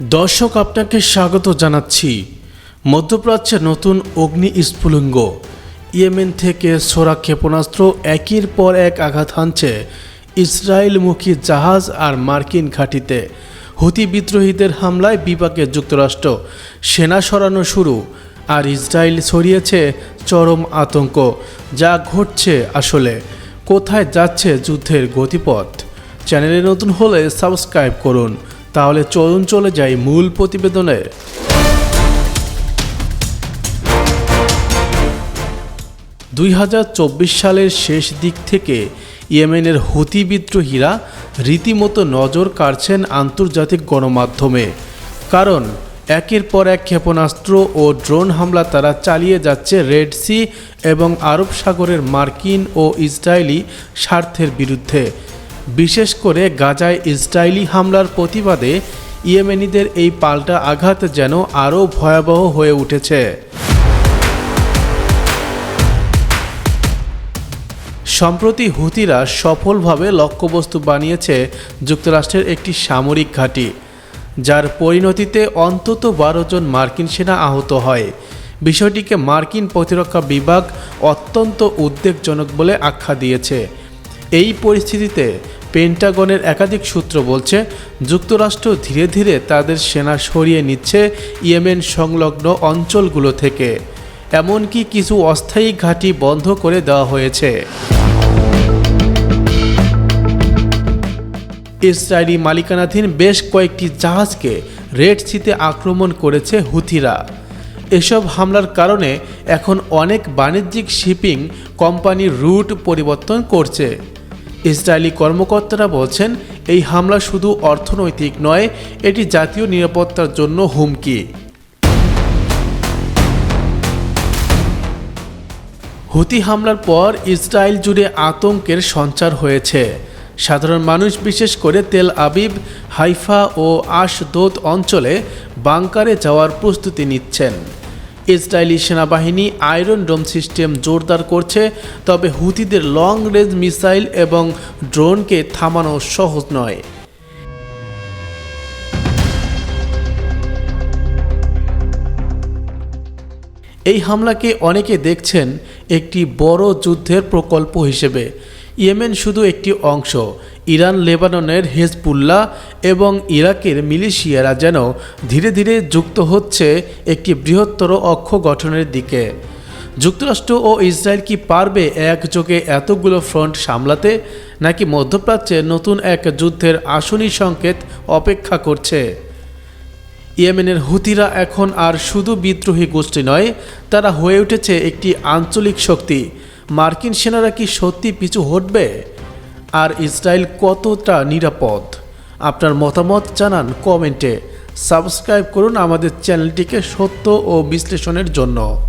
দর্শক আপনাকে স্বাগত জানাচ্ছি। মধ্যপ্রাচ্যে নতুন অগ্নি স্ফুলিঙ্গ। ইয়েমেন থেকে সোরা ক্ষেপণাস্ত্র একের পর এক আঘাত হানছে ইসরায়েলমুখী জাহাজ আর মার্কিন ঘাঁটিতে। হুতি বিদ্রোহীদের হামলায় বিপাকে যুক্তরাষ্ট্র। সেনা সরানো শুরু, আর ইসরায়েল ছড়িয়েছে চরম আতঙ্ক। যা ঘটছে আসলে, কোথায় যাচ্ছে যুদ্ধের গতিপথ? চ্যানেলে নতুন হলে সাবস্ক্রাইব করুন। তাহলে চলুন চলে যাই মূল প্রতিবেদনে। দুই হাজার চব্বিশ সালের শেষ দিক থেকে ইয়েমেনের হুতি বিদ্রোহীরা রীতিমতো নজর কাড়ছেন আন্তর্জাতিক গণমাধ্যমে। কারণ একের পর এক ক্ষেপণাস্ত্র ও ড্রোন হামলা তারা চালিয়ে যাচ্ছে রেড সি এবং আরব সাগরের মার্কিন ও ইসরায়েলি স্বার্থের বিরুদ্ধে। বিশেষ করে গাজায় ইসরায়েলি হামলার প্রতিবাদে ইয়েমেনিদের এই পাল্টা আঘাত যেন আরও ভয়াবহ হয়ে উঠেছে। সম্প্রতি হুতিরা সফলভাবে লক্ষ্যবস্তু বানিয়েছে যুক্তরাষ্ট্রের একটি সামরিক ঘাঁটি, যার পরিণতিতে অন্তত বারো জন মার্কিন সেনা আহত হয়। বিষয়টিকে মার্কিন প্রতিরক্ষা বিভাগ অত্যন্ত উদ্বেগজনক বলে আখ্যা দিয়েছে। এই পরিস্থিতিতে পেন্টাগনের একাধিক সূত্র বলছে, যুক্তরাষ্ট্র ধীরে ধীরে তাদের সেনা সরিয়ে নিচ্ছে ইয়েমেন সংলগ্ন অঞ্চলগুলো থেকে। এমনকি কিছু অস্থায়ী ঘাঁটি বন্ধ করে দেওয়া হয়েছে। ইসরায়েলি মালিকানাধীন বেশ কয়েকটি জাহাজকে রেড সিতে আক্রমণ করেছে হুথিরা। এসব হামলার কারণে এখন অনেক বাণিজ্যিক শিপিং কোম্পানির রুট পরিবর্তন করছে। ইসরায়েলি কর্মকর্তারা বলছেন, এই হামলা শুধু অর্থনৈতিক নয়, এটি জাতীয় নিরাপত্তার জন্য হুমকি। হুতি হামলার পর ইসরায়েল জুড়ে আতঙ্কের সঞ্চার হয়েছে। সাধারণ মানুষ, বিশেষ করে তেল আবিব, হাইফা ও আশদোদ অঞ্চলে বাংকারে যাওয়ার প্রস্তুতি নিচ্ছেন। ইসরায়েলি সেনাবাহিনী আয়রন ডোম সিস্টেম জোরদার করছে, তবে হুতিদের লং রেঞ্জ মিসাইল এবং ড্রোনকে থামানো সহজ নয়। এই হামলাকে অনেকে দেখছেন একটি বড় যুদ্ধের প্রকল্প হিসেবে। ইয়েমেন শুধু একটি অংশ, ইরান, লেবাননের হেজবুল্লাহ এবং ইরাকের মিলিশিয়ারা যেন ধীরে ধীরে যুক্ত হচ্ছে একটি বৃহত্তর অক্ষ গঠনের দিকে। যুক্তরাষ্ট্র ও ইসরায়েল কি পারবে একযোগে এতগুলো ফ্রন্ট সামলাতে, নাকি মধ্যপ্রাচ্যে নতুন এক যুদ্ধের আসনী সংকেত অপেক্ষা করছে? ইয়েমেনের হুতিরা এখন আর শুধু বিদ্রোহী গোষ্ঠী নয়, তারা হয়ে উঠেছে একটি আঞ্চলিক শক্তি মার্কিন সেনারা কি সত্যি পিছু হটবে? আর ইসরায়েল কতটা নিরাপদ? আপনার মতামত জানান কমেন্টে। সাবস্ক্রাইব করুন আমাদের চ্যানেলটিকে সত্য ও বিশ্লেষণের জন্য।